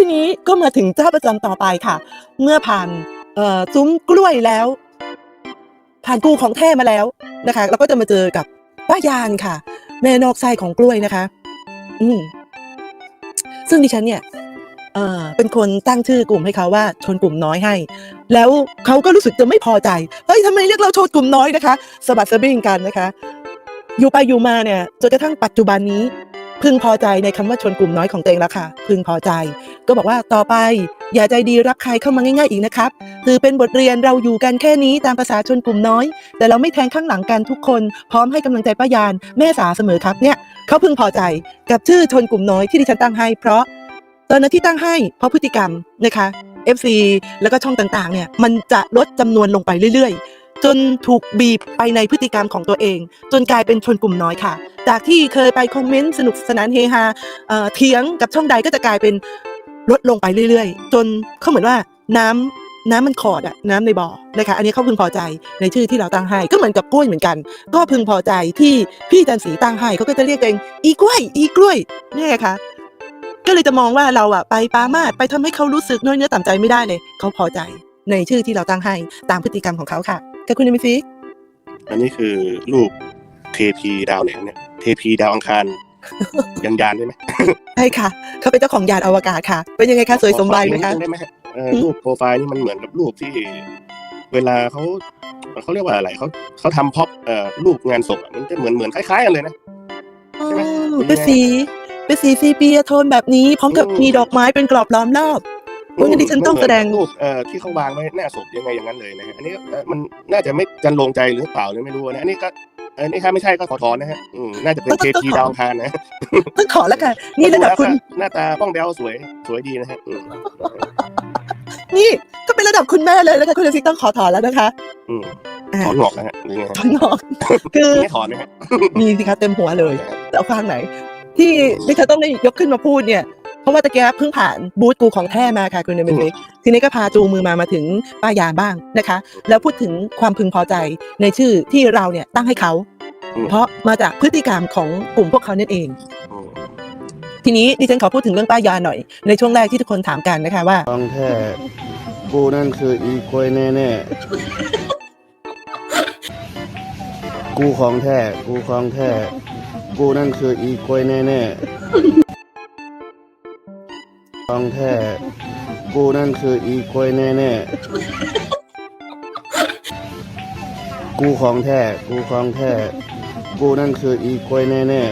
ทีนี้ก็มาถึงเจ้าประจำต่อไปค่ะ เมื่อผ่านเอ่อซุ้มกล้วยแล้ว ผ่านกูของแท้มาแล้วนะคะเราก็จะมาเจอกับป้ายานค่ะ แม่นอกไส้ของกล้วยนะคะ อืมซึ่งดิฉันเนี่ยเอ่อเป็นคนตั้งชื่อกลุ่มให้เขาว่าชนกลุ่มน้อยให้ แล้วเขาก็รู้สึกจะไม่พอใจเฮ้ยทำไมเรียกเราชนกลุ่มน้อยนะคะสะบัดสะบิ้งกันนะคะ อยู่ไปอยู่มาเนี่ยจนกระทั่งปัจจุบันนี้ พึงพอใจในคำว่าชนกลุ่มน้อยของตัวเองแล้วค่ะ พึงพอใจ ก็บอกว่าต่อไป อย่าใจดีรักใครเข้ามาง่ายๆอีกนะครับถือเป็นบทเรียนเราอยู่กันแค่นี้ตามภาษาชนกลุ่มน้อย แต่เราไม่แทงข้างหลังกันทุกคน พร้อมให้กำลังใจป้ายานแม่สาเสมอครับเนี่ยเขาพึงพอใจกับชื่อชนกลุ่มน้อยที่ดิฉันตั้งให้ เพราะตอนนั้นที่ตั้งให้เพราะพฤติกรรมนะคะ FC แล้วก็ช่องต่างๆเนี่ยมันจะลดจำนวนลงไปเรื่อยๆ จนถูกบีบไปในพฤติกรรมของตัวเอง จนกลายเป็นชนกลุ่มน้อยค่ะ จากที่เคยไปคอมเมนต์สนุกสนานเฮฮาเอ่อเถียงกับช่องใดก็จะกลายเป็นลดลงไปเรื่อยๆ จนเขาเหมือนว่าน้ำน้ำมันขอดอะน้ำในบ่อนะคะอันนี้เขาพึงพอใจในชื่อที่เราตั้งให้ก็เหมือนกับกล้วยเหมือนกัน ก็พึงพอใจที่พี่จันสีตั้งให้เขาก็จะเรียกเองอีกล้วยอีกล้วยเนี่ยค่ะก็เลยจะมองว่าเราอะไปปามาดไปทำให้เขารู้สึกน้อยเนื้อต่ำใจไม่ได้เลยเขาพอใจในชื่อที่เราตั้งให้ตามพฤติกรรมของเขาค่ะกับคุณเอมิฟิกอันนี้คือรูป เทพีดาวไหนครับเนี่ยเทพีดาวอังคาร ยันยานได้ไหมใช่ค่ะ เขาเป็นเจ้าของยานอวกาศค่ะ เป็นยังไงคะสวยสมบัยไหมคะได้ไหมฮะเอ่อรูปโปรไฟล์นี่มันเหมือนกับรูปที่ เวลาเขาเขาเรียกว่าอะไรเขาเขาทำพ็อปเอ่อรูปงานศพอะมันจะเหมือนเหมือนคล้ายๆกันเลยนะ อ๋อใช่ไหมเป็นสีเป็นสีซีเปียโทนแบบนี้ พร้อมกับอืมมีดอกไม้เป็นกรอบล้อมรอบโอ้ยงั้นดิฉันต้องแสดง รูปเอ่อที่เขาวางไว้หน้าศพยังไงอย่างนั้นเลยนะฮะอันนี้เอ่อมันน่าจะไม่จันลงใจหรือเปล่าเนี่ยไม่รู้นะอันนี้ก็ อันนี้ถ้าไม่ใช่ก็ขอถอนนะฮะอืมน่าจะเป็นต้องเทต้องพีขอดาวอังคารนะต้องขอแล้วค่ะนี่ระดับคุณ หน้าตาป้องแบวสวยสวยดีนะฮะอืมนี่ก็เป็นระดับคุณแม่เลยแล้วค่ะคุณเอมิฟิกต้องขอถอนแล้วนะคะอืมอ่าถอนหงอกนะฮะหรือไงฮะถอนงอกคือไม่ถอนนะฮะมีสิคะเต็มหัวเลย แต่เอาข้างไหน ที่ดิฉันต้องได้ยกขึ้นมาพูดเนี่ยเพ ราะว่าตะเกียบเพิ่งผ่านบูธกูของแท้มาค่ะคุณเดมิเล็กทีนี้ก็พาจูงมือมามาถึงป้ายานบ้างนะคะ แล้วพูดถึงความพึงพอใจในชื่อที่เราเนี่ยตั้งให้เขาอืมเพราะมาจากพฤติกรรมของกลุ่มพวกเขานั่นเองอืมทีนี้ดิฉันขอพูดถึงเรื่องป้ายานหน่อย ในช่วงแรกที่ทุกคนถามกันนะคะว่าของแท้กูนั่นคืออีกล้วยแน่ๆกูของแท้กูของแท้กูนั่นคืออีกล้วยแน่ๆ ลองแท้กูนั่นคืออีกวยแน่แน่กูของแท้กูของแท้กูนั่นคืออีกวยแน่แน่